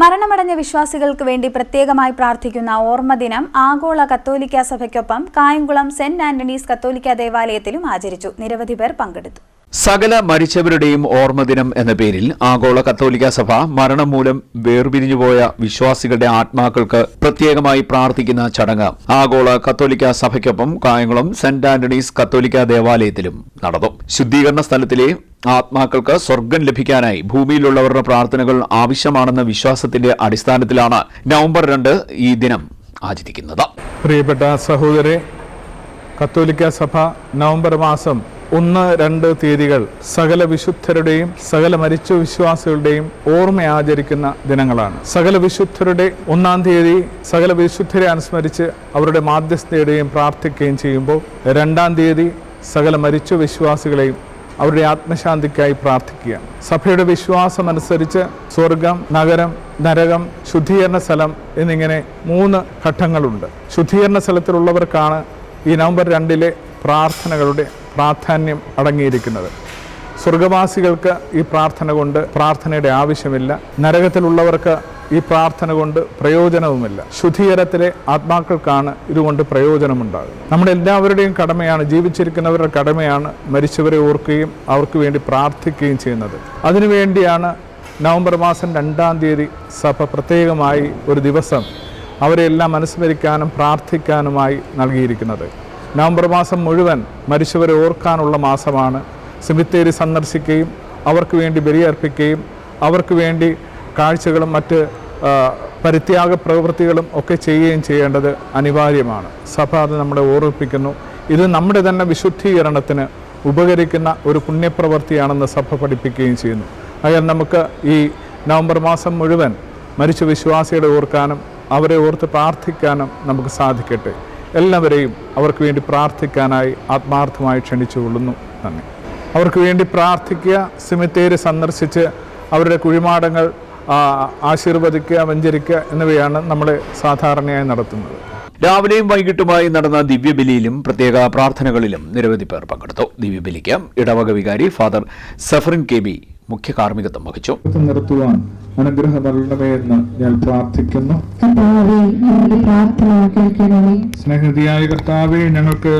മരണമടഞ്ഞ വിശ്വാസികൾക്ക് വേണ്ടി പ്രത്യേകമായി പ്രാർത്ഥിക്കുന്ന ഓർമ്മദിനം ആഗോള കത്തോലിക്ക സഭയ്ക്കൊപ്പം കായംകുളം സെന്റ് ആന്റണീസ് കത്തോലിക്ക ദേവാലയത്തിലും ആചരിച്ചു. നിരവധി പേർ പങ്കെടുത്തു. സകല മരിച്ചവരുടെയും ഓർമ്മദിനം എന്ന പേരിൽ ആഗോള കത്തോലിക്ക സഭ മരണം മൂലം വേർപിരിഞ്ഞുപോയ വിശ്വാസികളുടെ ആത്മാക്കൾക്ക് പ്രത്യേകമായി പ്രാർത്ഥിക്കുന്ന ചടങ്ങ് ആഗോള കത്തോലിക്ക സഭയ്ക്കൊപ്പം കായംകുളം സെന്റ് ആന്റണീസ് കത്തോലിക്ക ദേവാലയത്തിലും നടന്നു. ശുദ്ധീകരണ സ്ഥലത്തിലെ ആത്മാക്കൾക്ക് സ്വർഗം ലഭിക്കാനായി ഭൂമിയിലുള്ളവരുടെ പ്രാർത്ഥനകൾ ആവശ്യമാണെന്ന വിശ്വാസത്തിന്റെ അടിസ്ഥാനത്തിലാണ് നവംബർ രണ്ട് ഈ ദിനം ആചരിക്കുന്നത്. പ്രിയപ്പെട്ട സഹോദരെ കത്തോലിക്ക സഭ നവംബർ മാസം ഒന്ന് രണ്ട് തീയതികൾ സകല വിശുദ്ധരുടെയും സകല മരിച്ച വിശ്വാസികളുടെയും ഓർമ്മ ആചരിക്കുന്ന ദിനങ്ങളാണ്. സകല വിശുദ്ധരുടെ ഒന്നാം തീയതി സകല വിശുദ്ധരെ അനുസ്മരിച്ച് അവരുടെ മാധ്യസ്ഥയുടെയും പ്രാർത്ഥിക്കുകയും ചെയ്യുമ്പോൾ രണ്ടാം തീയതി സകല മരിച്ച വിശ്വാസികളെയും അവരുടെ ആത്മശാന്തിക്കായി പ്രാർത്ഥിക്കുക സഭയുടെ വിശ്വാസം അനുസരിച്ച് സ്വർഗം നഗരം നരകം ശുദ്ധീകരണ സ്ഥലം എന്നിങ്ങനെ മൂന്ന് ഘട്ടങ്ങളുണ്ട്. ശുദ്ധീകരണ സ്ഥലത്തിലുള്ളവർക്കാണ് ഈ നവംബർ രണ്ടിലെ പ്രാർത്ഥനകളുടെ പ്രാധാന്യം അടങ്ങിയിരിക്കുന്നത്. സ്വർഗവാസികൾക്ക് ഈ പ്രാർത്ഥന കൊണ്ട് പ്രാർത്ഥനയുടെ ആവശ്യമില്ല. നരകത്തിലുള്ളവർക്ക് ഈ പ്രാർത്ഥന കൊണ്ട് പ്രയോജനവുമില്ല. ശുദ്ധീകരത്തിലെ ആത്മാക്കൾക്കാണ് ഇതുകൊണ്ട് പ്രയോജനമുണ്ടാകുന്നത്. നമ്മുടെ എല്ലാവരുടെയും കടമയാണ് ജീവിച്ചിരിക്കുന്നവരുടെ കടമയാണ് മരിച്ചവരെ ഓർക്കുകയും അവർക്ക് വേണ്ടി പ്രാർത്ഥിക്കുകയും ചെയ്യുന്നത്. അതിനുവേണ്ടിയാണ് നവംബർ മാസം രണ്ടാം തീയതി സഭ പ്രത്യേകമായി ഒരു ദിവസം അവരെല്ലാം അനുസ്മരിക്കാനും പ്രാർത്ഥിക്കാനുമായി നൽകിയിരിക്കുന്നത്. നവംബർ മാസം മുഴുവൻ മരിച്ചവരെ ഓർക്കാനുള്ള മാസമാണ്. സെമിത്തേരി സന്ദർശിക്കുകയും അവർക്ക് വേണ്ടി ബലിയർപ്പിക്കുകയും അവർക്ക് വേണ്ടി കാഴ്ചകളും മറ്റ് പരിത്യാഗ പ്രവൃത്തികളും ഒക്കെ ചെയ്യുകയും ചെയ്യേണ്ടത് അനിവാര്യമാണ്. സഭ അത് നമ്മളെ ഓർമ്മിപ്പിക്കുന്നു. ഇത് നമ്മുടെ തന്നെ വിശുദ്ധീകരണത്തിന് ഉപകരിക്കുന്ന ഒരു പുണ്യപ്രവൃത്തിയാണെന്ന് സഭ പഠിപ്പിക്കുകയും ചെയ്യുന്നു. അയാൽ നമുക്ക് ഈ നവംബർ മാസം മുഴുവൻ മരിച്ച വിശ്വാസികളെ ഓർക്കാനും അവരെ ഓർത്ത് പ്രാർത്ഥിക്കാനും നമുക്ക് സാധിക്കട്ടെ. എല്ലാവരെയും അവർക്ക് വേണ്ടി പ്രാർത്ഥിക്കാനായി ആത്മാർത്ഥമായി ക്ഷണിച്ചുകൊള്ളുന്നു. തന്നെ അവർക്ക് വേണ്ടി പ്രാർത്ഥിക്കുക സിമിത്തേരി സന്ദർശിച്ച് അവരുടെ കുഴിമാടങ്ങൾ ആശീർവദിക്കുക വഞ്ചരിക്കുക എന്നിവയാണ് നമ്മൾ സാധാരണയായി നടത്തുന്നത്. രാവിലെയും വൈകിട്ടുമായി നടന്ന ദിവ്യബലിയിലും പ്രത്യേക പ്രാർത്ഥനകളിലും നിരവധി പേർ പങ്കെടുത്തു. ദിവ്യബലിക്ക് ഇടവക വികാരി ഫാദർ സഫറിൻ കെ ബി മുഖ്യ കാർമ്മികത്വം വഹിച്ചു. നിർത്തുവാൻ അനുഗ്രഹം നൽകണമേ എന്ന് ഞാൻ പ്രാർത്ഥിക്കുന്നു. സ്നേഹിതിയായ കർത്താവെ ഞങ്ങൾക്ക്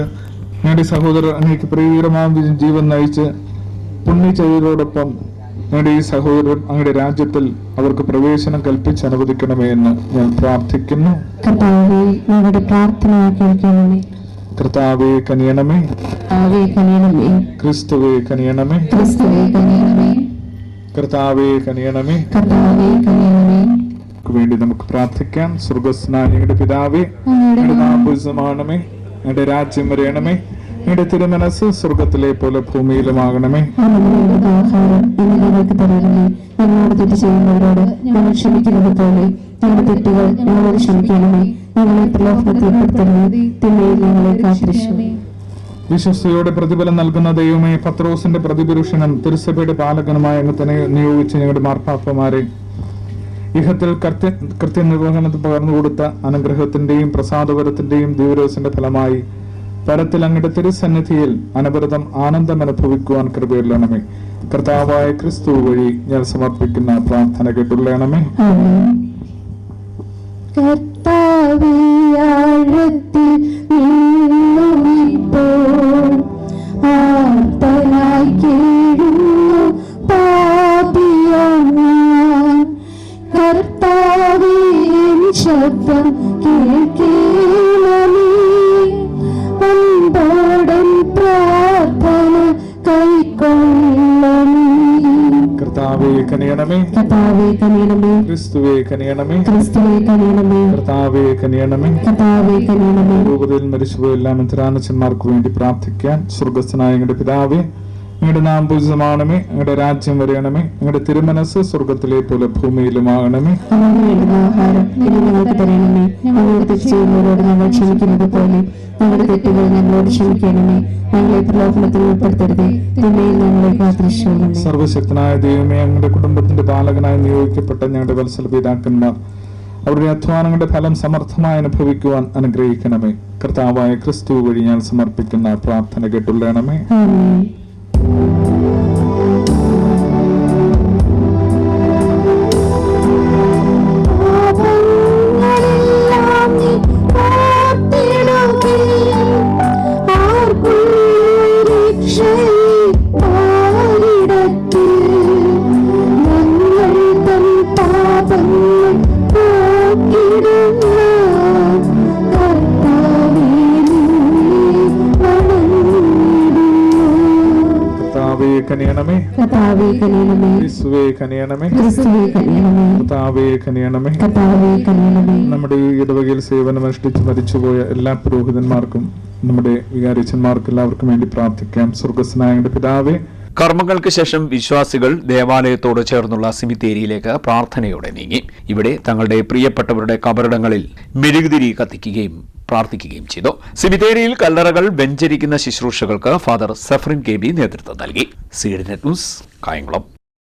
ഞങ്ങളുടെ സഹോദരർ അങ്ങേക്ക് പ്രിയകരമായ ജീവൻ നയിച്ച് പുണ്യചര്യരോടൊപ്പം ഞങ്ങളുടെ ഈ സഹോദരൻ അങ്ങയുടെ രാജ്യത്തിൽ അവർക്ക് പ്രവേശനം കൽപ്പിച്ച് അനുവദിക്കണമേ എന്ന് ഞാൻ പ്രാർത്ഥിക്കുന്നു. കർത്താവേ ഞങ്ങളുടെ പ്രാർത്ഥന കേൾക്കണമേ. കർത്താവെ കനിയണമേ. കർത്താവേ കനിയണമേ. ക്രിസ്തുവെ കനിയണമേ. ക്രിസ്തുവേ കനിയണമേ. കർത്താവെ കനിയണമേ. കർത്താവേ കനിയണമേ. വേണ്ടി നമുക്ക് പ്രാർത്ഥിക്കാം. സ്വർഗസ്നാനിയുടെ പിതാവേ ഞങ്ങളുടെ നാമ്പുസമാണമേ ഞങ്ങളുടെ രാജ്യം വരയണമേ. ഞങ്ങളുടെ തിരുമനസ് സ്വർഗത്തിലെ പോലെ ഭൂമിയിലുമാകണമേ. ആഹാരം പോലെ പ്രലോഭനത്തിൽ വിശ്വസ്തയോടെ പ്രതിഫലം നൽകുന്ന ദൈവമേ പത്രോസിന്റെ പ്രതിപുരുഷനും തിരുസഭയുടെ പാലകനുമായ അംഗത്തിനെ നിയോഗിച്ച ഞങ്ങളുടെ മാർപ്പാപ്പമാരെ. ഇഹത്തിൽ കൃത്യ കൃത്യനിർവഹണത്തിൽ പകർന്നു കൊടുത്ത അനുഗ്രഹത്തിന്റെയും പ്രസാദപരത്തിന്റെയും ദൈവരോസിന്റെ ഫലമായി പരത്തിൽ അങ്ങയുടെ തിരുസന്നിധിയിൽ അനവരതം ആനന്ദം അനുഭവിക്കുവാൻ കൃപയുള്ളണമേ കർത്താവായ ക്രിസ്തു വഴി ഞാൻ സമർപ്പിക്കുന്ന പ്രാർത്ഥന കേട്ടുള്ളണമേ. കർത്താവേ, കനിയണമേ. കർത്താവേ കനിയണമേ. ക്രിസ്തുവേ കനിയണമേ. ക്രിസ്തുവേ കനിയണമേ. കർത്താവെ കനിയണമേ. കർത്താവേ കനിയണമേ. രൂപതയിൽ മരിച്ചുപോയെല്ലാം മിത്രാനച്ചന്മാർക്ക് വേണ്ടി പ്രാർത്ഥിക്കാൻ സ്വർഗസ്ഥനായ ഞങ്ങളുടെ പിതാവേ നിങ്ങളുടെ നാം പൂജിതമാണമേ. നിങ്ങളുടെ രാജ്യം വരയണമേ. നിങ്ങളുടെ തിരുമനസ് സ്വർഗത്തിലെ പോലെ ഭൂമിയിലുമാകണമേ. ആഹാരം ഞങ്ങൾക്ക് തരണമേ. ഞങ്ങൾ ക്ഷമിക്കുന്നത് പോലെ ഞങ്ങളുടെ തെറ്റുകൾ ഞങ്ങളോട് ക്ഷമിക്കണമേ. ഞങ്ങളെ പ്രലോഭനത്തിൽ ഉൾപ്പെടുത്തരുതേ. തിന്മയിൽ ഞങ്ങളെ സർവശക്തനായ ദൈവമേ ഞങ്ങളുടെ കുടുംബത്തിന്റെ പാലകനായി നിയോഗിക്കപ്പെട്ട ഞങ്ങളുടെ വത്സല പിതാക്കന്മാർ അവരുടെ അധ്വാനങ്ങളുടെ ഫലം സമർത്ഥമായി അനുഭവിക്കുവാൻ അനുഗ്രഹിക്കണമേ. കർത്താവായ ക്രിസ്തു വഴി ഞാൻ സമർപ്പിക്കുന്ന പ്രാർത്ഥന കേട്ടുള്ളണമേ. ക്രിസ്തുവേ ക്രിസ്തുവേ നമ്മുടെ ഈ ഇടവകയിൽ സേവനം അനുഷ്ഠിച്ച് മരിച്ചുപോയ എല്ലാ പുരോഹിതന്മാർക്കും നമ്മുടെ വികാരിച്ചന്മാർക്കും എല്ലാവർക്കും വേണ്ടി പ്രാർത്ഥിക്കാം. സ്വർഗസ്നായ പിതാവേ കർമ്മങ്ങൾക്ക് ശേഷം വിശ്വാസികൾ ദേവാലയത്തോട് ചേർന്നുള്ള സിമിത്തേരിയിലേക്ക് പ്രാർത്ഥനയോടെ നീങ്ങി. ഇവിടെ തങ്ങളുടെ പ്രിയപ്പെട്ടവരുടെ കബറിടങ്ങളിൽ മെഴുകുതിരി കത്തിക്കുകയും പ്രാർത്ഥിക്കുകയും ചെയ്തു. സിമിത്തേരിയിൽ കല്ലറകൾ വെഞ്ചരിക്കുന്ന ശുശ്രൂഷകൾക്ക് ഫാദർ സഫറിൻ കെ ബി നേതൃത്വം നൽകി. Seed news Kayamkulam.